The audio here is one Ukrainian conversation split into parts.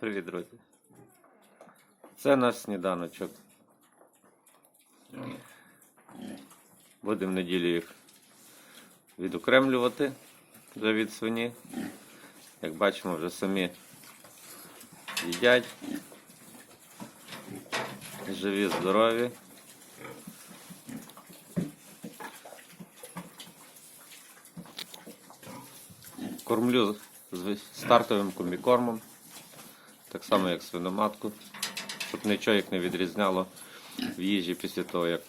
Привіт, друзі. Це наш сніданочок. Будемо неділю їх відокремлювати вже від свині. Як бачимо, вже самі їдять. Живі, здорові. Кормлю з стартовим комбікормом, так само як свиноматку, щоб нічого їх не відрізняло в їжі після того, як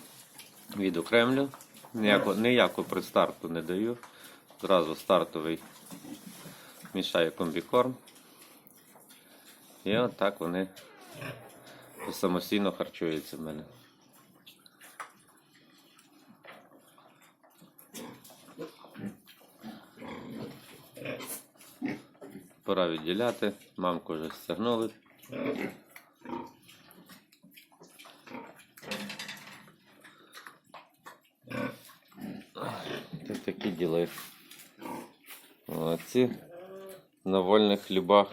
відокремлю. Ніяко, при предстарту не даю. Зразу стартовий мішаю комбікорм. І отак вони самостійно харчуються в мене. Пора відділяти. Мамку вже стягнули. Тут такі діли. А ці на вольних хлібах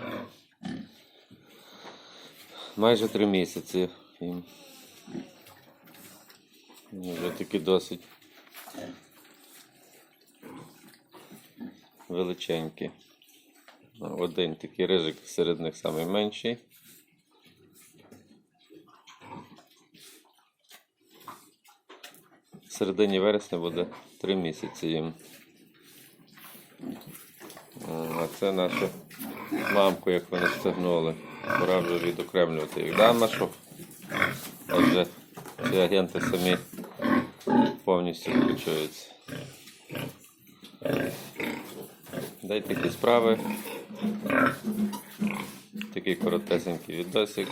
майже три місяці їм. Вже такі досить величенькі. Один такий рижик серед них найменший. В середині вересня буде 3 місяці їм. А це нашу мамку, як вони стягнули. Пора вже відокремлювати їх. Да, Машок? Отже, ці агенти самі повністю включуються. Дай такі справи. Такий коротесенький відосик.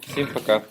Всім пока.